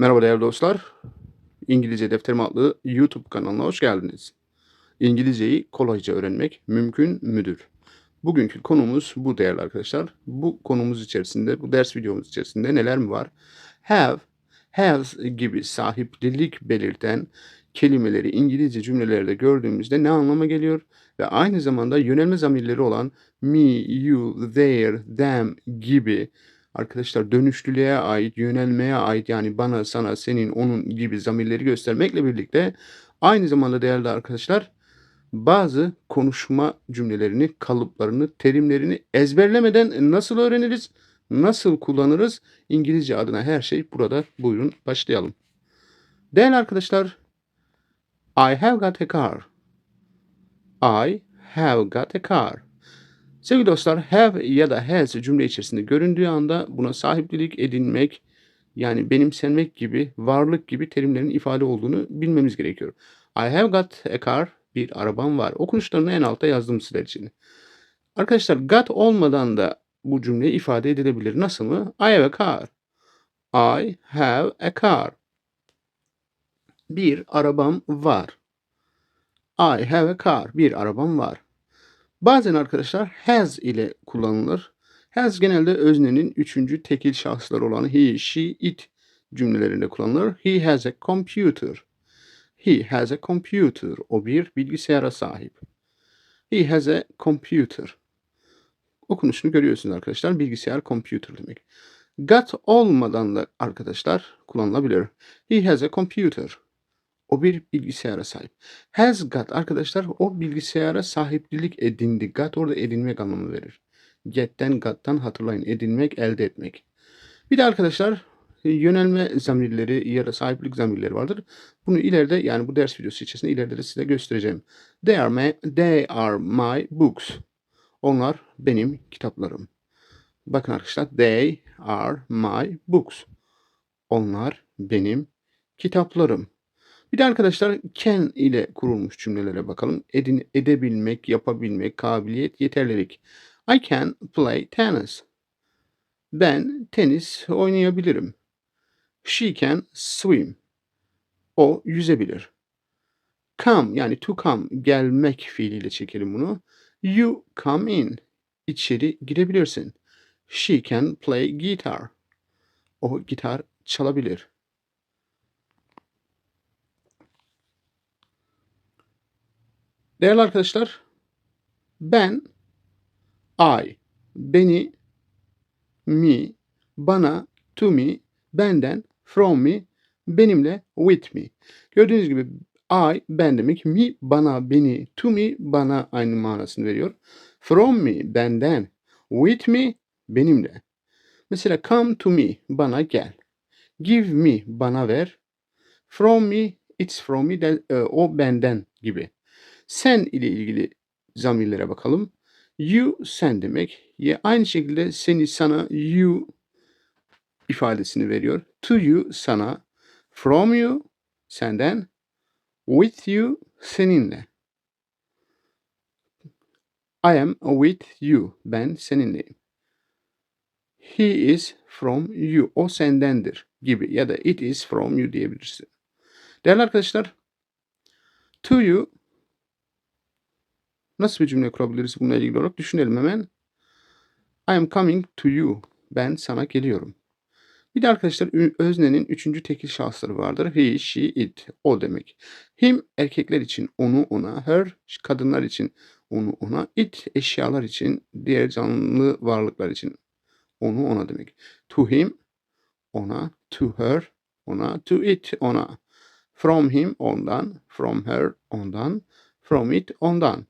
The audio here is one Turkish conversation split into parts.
Merhaba değerli dostlar. İngilizce Defterim adlı YouTube kanalına hoş geldiniz. İngilizceyi kolayca öğrenmek mümkün müdür? Bugünkü konumuz bu değerli arkadaşlar. Bu konumuz içerisinde, bu ders videomuz içerisinde neler mi var? Have, has gibi sahiplilik belirten kelimeleri İngilizce cümlelerde gördüğümüzde ne anlama geliyor? Ve aynı zamanda yönelme zamirleri olan me, you, their, them gibi arkadaşlar dönüşlülüğe ait, yönelmeye ait yani bana, sana, senin, onun gibi zamirleri göstermekle birlikte aynı zamanda değerli arkadaşlar bazı konuşma cümlelerini, kalıplarını, terimlerini ezberlemeden nasıl öğreniriz, nasıl kullanırız? İngilizce adına her şey burada. Buyurun başlayalım. Değerli arkadaşlar, I have got a car. I have got a car. Sevgili dostlar, have ya da has cümle içerisinde göründüğü anda buna sahiplilik edinmek, yani benimsenmek gibi, varlık gibi terimlerin ifade olduğunu bilmemiz gerekiyor. I have got a car, bir arabam var. Okunuşlarını en altta yazdım sizler için. Arkadaşlar got olmadan da bu cümle ifade edilebilir. Nasıl mı? I have a car. I have a car. Bir arabam var. I have a car. Bir arabam var. Bazen arkadaşlar has ile kullanılır. Has genelde öznenin üçüncü tekil şahısları olan he, she, it cümlelerinde kullanılır. He has a computer. He has a computer. O bir bilgisayara sahip. He has a computer. Okunuşunu görüyorsunuz arkadaşlar. Bilgisayar computer demek. Got olmadan da arkadaşlar kullanılabilir. He has a computer. O bir bilgisayara sahip. Has got arkadaşlar o bilgisayara sahiplilik edindi. Got orada edinmek anlamı verir. Get'ten got'tan hatırlayın. Edinmek, elde etmek. Bir de arkadaşlar yönelme zamirleri ya da sahiplik zamirleri vardır. Bunu ileride yani bu ders videosu içerisinde ileride de size göstereceğim. They are my, they are my books. Onlar benim kitaplarım. Bakın arkadaşlar they are my books. Onlar benim kitaplarım. Bir de arkadaşlar can ile kurulmuş cümlelere bakalım. Edin, edebilmek, yapabilmek, kabiliyet, yeterlilik. I can play tennis. Ben tenis oynayabilirim. She can swim. O yüzebilir. Come yani to come gelmek fiiliyle çekelim bunu. You come in. İçeri girebilirsin. She can play guitar. O gitar çalabilir. Değerli arkadaşlar, ben, I, beni, me, bana, to me, benden, from me, benimle, with me. Gördüğünüz gibi I, ben demek, me, bana, beni, to me, bana aynı manasını veriyor. From me, benden, with me, benimle. Mesela come to me, bana gel. Give me, bana ver. From me, it's from me, de, e, o benden gibi. Sen ile ilgili zamirlere bakalım. You sen demek. Ya aynı şekilde seni sana you ifadesini veriyor. To you sana. From you senden. With you seninle. I am with you. Ben seninleyim. He is from you. O sendendir gibi ya da it is from you diyebilirsin. Değerli arkadaşlar, to you Nasıl bir cümle kurabiliriz bununla ilgili olarak düşünelim hemen. I am coming to you. Ben sana geliyorum. Bir de arkadaşlar öznenin üçüncü tekil şahısları vardır. He, she, it. O demek. Him erkekler için onu ona, her kadınlar için onu ona, it eşyalar için, diğer canlı varlıklar için onu ona demek. To him ona, to her ona, to it ona. From him ondan, from her ondan, from it ondan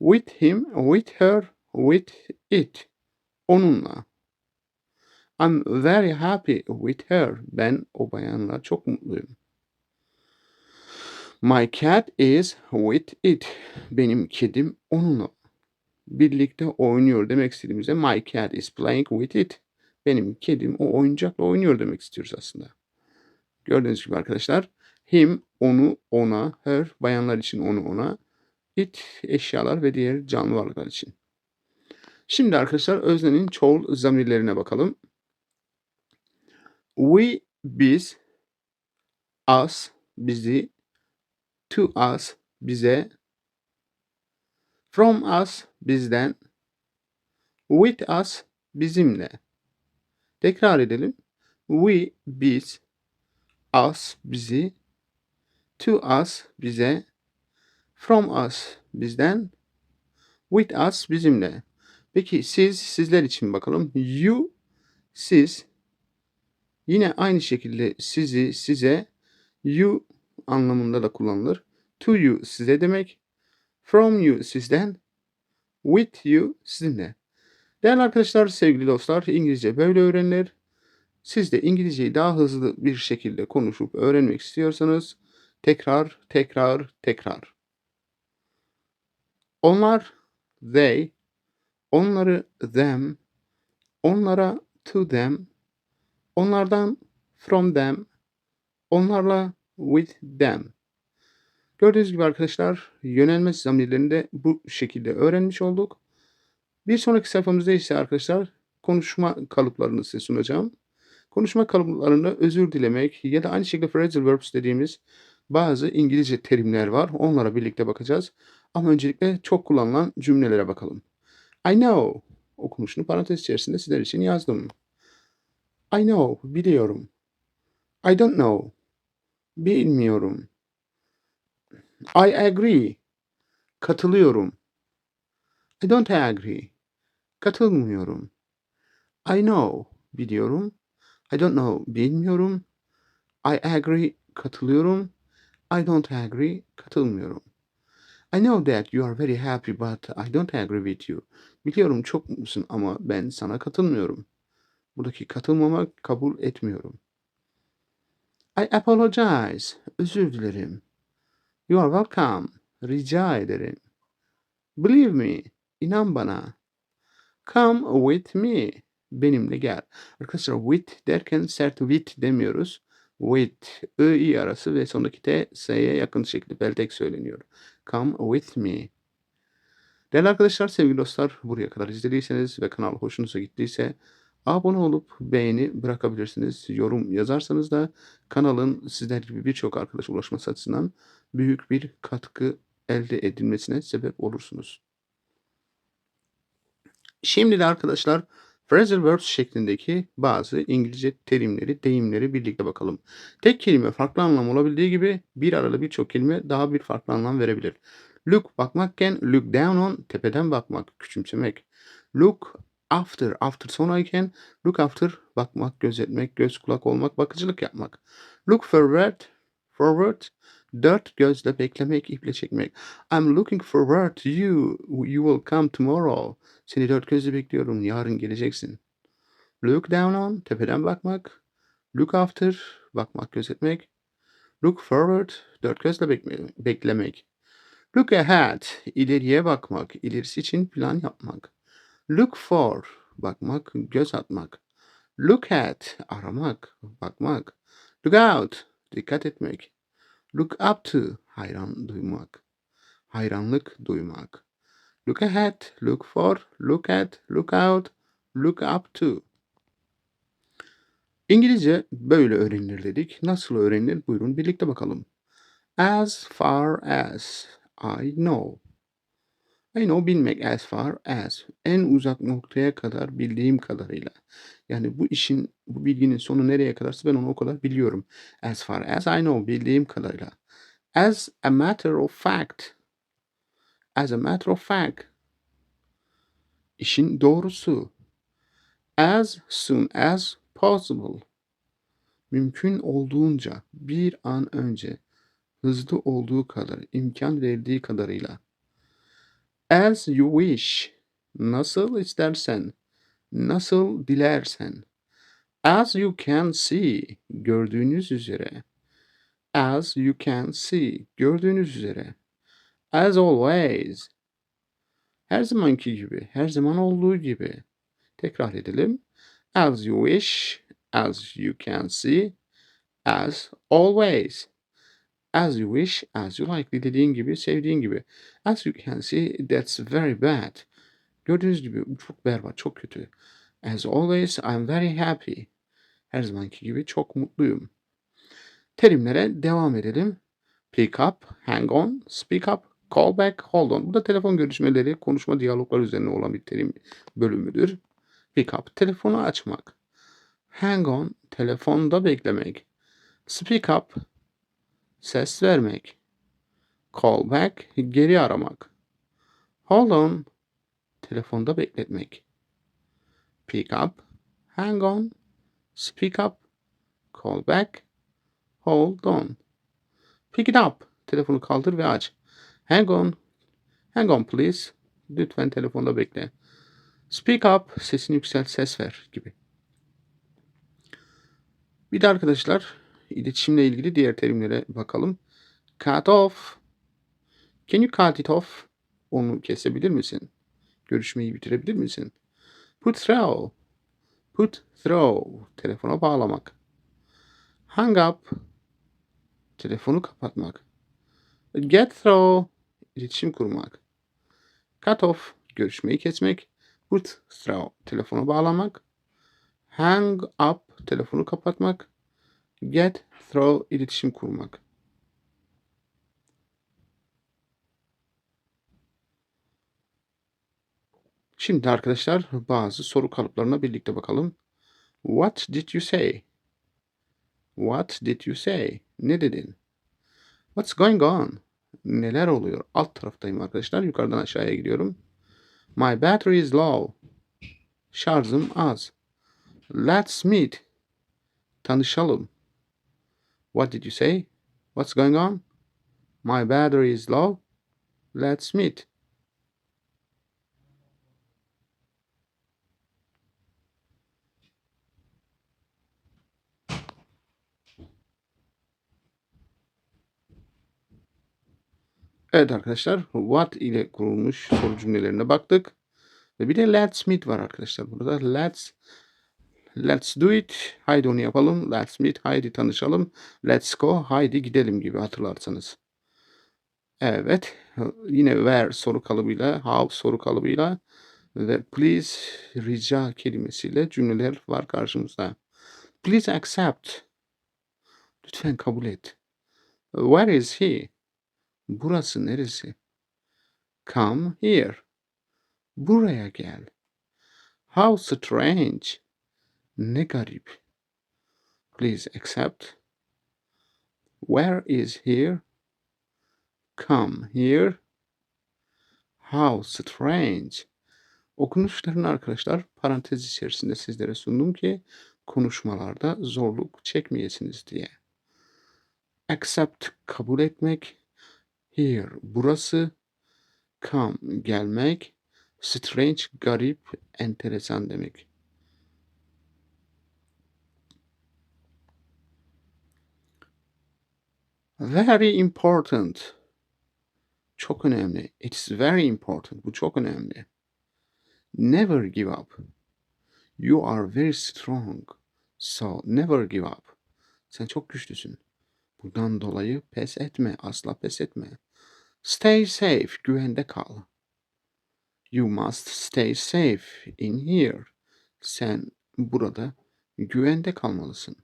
with him, with her, with it. Onunla. I'm very happy with her. Ben o bayanla çok mutluyum. My cat is with it. Benim kedim onunla birlikte oynuyor demek istediğimizde my cat is playing with it. Benim kedim o oyuncakla oynuyor demek istiyoruz aslında. Gördüğünüz gibi arkadaşlar him onu ona, her bayanlar için onu ona, it, eşyalar ve diğer canlı varlıklar için. Şimdi arkadaşlar öznenin çoğul zamirlerine bakalım. We biz, us, bizi, to us, bize, from us, bizden, with us, bizimle. Tekrar edelim. We, biz, us, bizi, to us, bize, from us, bizden, with us, bizimle. Peki siz, sizler için bakalım. You, siz, yine aynı şekilde sizi, size, you anlamında da kullanılır. To you, size demek. From you, sizden. With you, sizinle. Değerli arkadaşlar, sevgili dostlar, İngilizce böyle öğrenilir. Siz de İngilizceyi daha hızlı bir şekilde konuşup öğrenmek istiyorsanız tekrar, tekrar, tekrar. Onlar, they, onları, them, onlara, to them, onlardan, from them, onlarla, with them. Gördüğünüz gibi arkadaşlar yönelme zamirlerini de bu şekilde öğrenmiş olduk. Bir sonraki sayfamızda ise arkadaşlar konuşma kalıplarını size sunacağım. Konuşma kalıplarında özür dilemek ya da aynı şekilde phrasal verbs dediğimiz bazı İngilizce terimler var. Onlara birlikte bakacağız. Ama öncelikle çok kullanılan cümlelere bakalım. I know okunuşunu parantez içerisinde sizler için yazdım. I know, biliyorum. I don't know, bilmiyorum. I agree, katılıyorum. I don't agree, katılmıyorum. I know, biliyorum. I don't know, bilmiyorum. I agree, katılıyorum. I don't agree, katılmıyorum. I know that you are very happy but I don't agree with you. Biliyorum çok mutlusun ama ben sana katılmıyorum. Buradaki katılmamak kabul etmiyorum. I apologize. Özür dilerim. You are welcome. Rica ederim. Believe me. İnan bana. Come with me. Benimle gel. Arkadaşlar with derken sert with demiyoruz. With, i arası ve sondaki t, s'ye yakın şekilde beltek söyleniyor. Come with me. Değerli arkadaşlar, sevgili dostlar, buraya kadar izlediyseniz ve kanal hoşunuza gittiyse abone olup beğeni bırakabilirsiniz. Yorum yazarsanız da kanalın sizler gibi birçok arkadaş ulaşması açısından büyük bir katkı elde edilmesine sebep olursunuz. Şimdi de arkadaşlar phrasal verbs şeklindeki bazı İngilizce terimleri, deyimleri birlikte bakalım. Tek kelime farklı anlam olabildiği gibi bir arada birçok kelime daha bir farklı anlam verebilir. Look bakmakken look down on tepeden bakmak, küçümsemek. Look after after sonrayken look after bakmak, gözetmek, göz kulak olmak, bakıcılık yapmak. Look forward forward dört gözle beklemek, iple çekmek. I'm looking forward to you. You will come tomorrow. Seni dört gözle bekliyorum. Yarın geleceksin. Look down on tepeden bakmak. Look after bakmak, gözetmek. Look forward dört gözle bekle- beklemek. Look ahead ileriye bakmak, ilerisi için plan yapmak. Look for bakmak, göz atmak. Look at aramak, bakmak. Look out dikkat etmek. Look up to hayran duymak. Hayranlık duymak. Look ahead, look for, look at, look out, look up to. İngilizce böyle öğrenilir dedik. Nasıl öğrenilir? Buyurun birlikte bakalım. As far as I know. I know bilmek as far as. En uzak noktaya kadar bildiğim kadarıyla. Yani bu işin, bu bilginin sonu nereye kadarsa ben onu o kadar biliyorum. As far as I know bildiğim kadarıyla. As a matter of fact. As a matter of fact. İşin doğrusu. As soon as possible. Mümkün olduğunca bir an önce hızlı olduğu kadar, imkan verdiği kadarıyla. As you wish. Nasıl istersen. Nasıl dilersen. As you can see. Gördüğünüz üzere. As you can see. Gördüğünüz üzere. As always. Her zamanki gibi. Her zaman olduğu gibi. Tekrar edelim. As you wish. As you can see. As always. As you wish, as you like. Dilediğin gibi, sevdiğin gibi. As you can see, that's very bad. Gördüğünüz gibi çok berbat, çok kötü. As always, I'm very happy. Her zamanki gibi çok mutluyum. Terimlere devam edelim. Pick up, hang on, speak up, call back, hold on. Bu da telefon görüşmeleri, konuşma diyaloglar üzerine olan bir terim bölümüdür. Pick up, telefonu açmak. Hang on, telefonda beklemek. Speak up, ses vermek. Call back, geri aramak. Hold on, telefonda bekletmek. Pick up, hang on, speak up, call back, hold on. Pick it up, telefonu kaldır ve aç. Hang on, hang on please, lütfen telefonda bekle. Speak up, sesini yükselt, ses ver gibi. Bir de arkadaşlar iletişimle ilgili diğer terimlere bakalım. Cut off. Can you cut it off? Onu kesebilir misin? Görüşmeyi bitirebilir misin? Put through. Put through. Telefona bağlamak. Hang up. Telefonu kapatmak. Get through. İletişim kurmak. Cut off. Görüşmeyi kesmek. Put through. Telefona bağlamak. Hang up. Telefonu kapatmak. Get through. iletişim kurmak. Şimdi arkadaşlar bazı soru kalıplarına birlikte bakalım. What did you say? What did you say? Ne dedin? What's going on? Neler oluyor? Alt taraftayım arkadaşlar. Yukarıdan aşağıya gidiyorum. My battery is low. Şarjım az. Let's meet. Tanışalım. What did you say? What's going on? My battery is low. Let's meet. Evet arkadaşlar, what ile kurulmuş soru cümlelerine baktık. Ve bir de let's meet var arkadaşlar burada. Let's Let's do it. Haydi onu yapalım. Let's meet. Haydi tanışalım. Let's go. Haydi gidelim gibi hatırlarsanız. Evet. Yine where soru kalıbıyla, how soru kalıbıyla ve please rica kelimesiyle cümleler var karşımızda. Please accept. Lütfen kabul et. Where is he? Burası neresi? Come here. Buraya gel. How strange. Ne garip. Please accept. Where is here? Come here. How strange. Okunuşlarını arkadaşlar parantez içerisinde sizlere sundum ki konuşmalarda zorluk çekmeyesiniz diye. Accept kabul etmek. Here burası. Come gelmek. Strange garip enteresan demek. Very important. Çok önemli. It's very important. Bu çok önemli. Never give up. You are very strong. So never give up. Sen çok güçlüsün. Bundan dolayı pes etme. Asla pes etme. Stay safe. Güvende kal. You must stay safe in here. Sen burada güvende kalmalısın.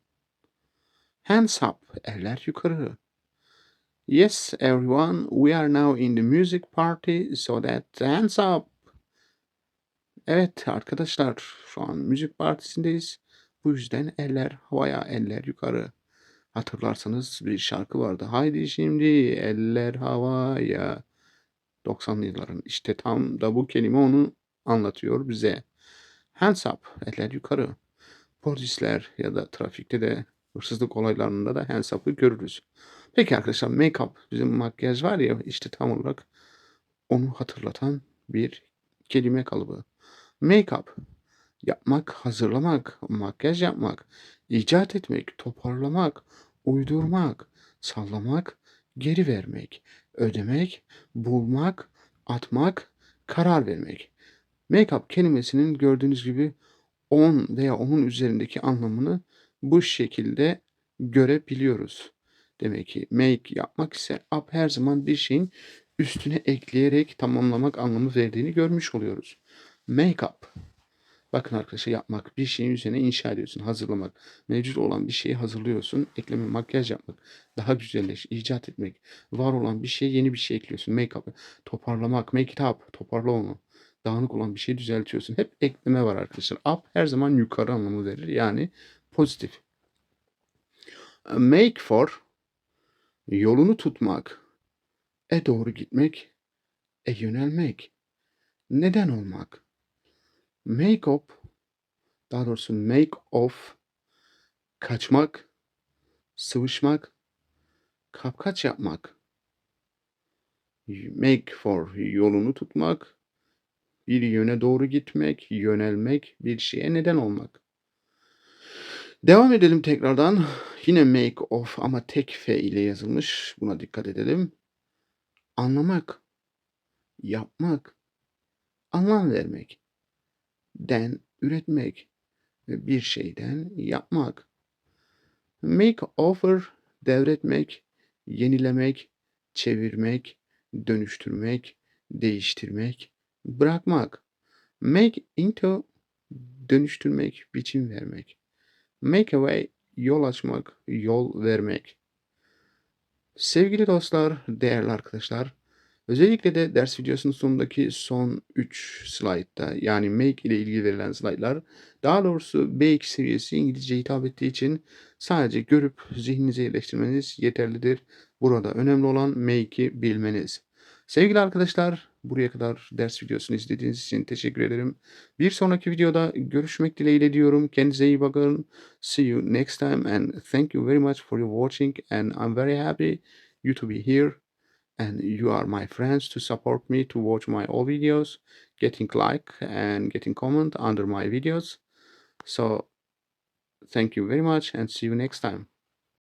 Hands up. Eller yukarı. Yes, everyone, we are now in the music party, so that hands up. Evet arkadaşlar, şu an müzik partisindeyiz. Bu yüzden eller havaya, eller yukarı. Hatırlarsanız bir şarkı vardı. Haydi şimdi eller havaya. 90'lı yılların işte tam da bu kelime onu anlatıyor bize. Hands up, eller yukarı. Polisler ya da trafikte de hırsızlık olaylarında da hands up'ı görürüz. Peki arkadaşlar make-up bizim makyaj var ya işte tam olarak onu hatırlatan bir kelime kalıbı. Make-up yapmak, hazırlamak, makyaj yapmak, icat etmek, toparlamak, uydurmak, sallamak, geri vermek, ödemek, bulmak, atmak, karar vermek. Make-up kelimesinin gördüğünüz gibi 10 veya onun üzerindeki anlamını bu şekilde görebiliyoruz. Demek ki make yapmak ise up her zaman bir şeyin üstüne ekleyerek tamamlamak anlamı verdiğini görmüş oluyoruz. Make up. Bakın arkadaşlar yapmak. Bir şeyin üzerine inşa ediyorsun. Hazırlamak. Mevcut olan bir şeyi hazırlıyorsun. Ekleme, makyaj yapmak. Daha güzelleş, icat etmek. Var olan bir şeye yeni bir şey ekliyorsun. Make up. Toparlamak. Make it up. Toparla onu. Dağınık olan bir şeyi düzeltiyorsun. Hep ekleme var arkadaşlar. Up her zaman yukarı anlamı verir. Yani pozitif. Make for yolunu tutmak. E doğru gitmek. E yönelmek. Neden olmak? Make up daha doğrusu make of kaçmak, sıvışmak, kapkaç yapmak. Make for yolunu tutmak, bir yöne doğru gitmek, yönelmek, bir şeye neden olmak. Devam edelim tekrardan. Yine make of ama tek f ile yazılmış. Buna dikkat edelim. Anlamak, yapmak, anlam vermek, den üretmek bir şeyden yapmak. Make over devretmek, yenilemek, çevirmek, dönüştürmek, değiştirmek, bırakmak. Make into dönüştürmek, biçim vermek. Make a way yol açmak, yol vermek. Sevgili dostlar, değerli arkadaşlar, özellikle de ders videosunun sonundaki son 3 slaytta yani make ile ilgili verilen slaytlar daha doğrusu B2 seviyesi İngilizce hitap ettiği için sadece görüp zihninize yerleştirmeniz yeterlidir. Burada önemli olan make'i bilmeniz. Sevgili arkadaşlar, buraya kadar ders videosunu izlediğiniz için teşekkür ederim. Bir sonraki videoda görüşmek dileğiyle diyorum. Kendinize iyi bakın. See you next time and thank you very much for your watching and I'm very happy you to be here and you are my friends to support me to watch my all videos, getting like and getting comment under my videos. So thank you very much and see you next time.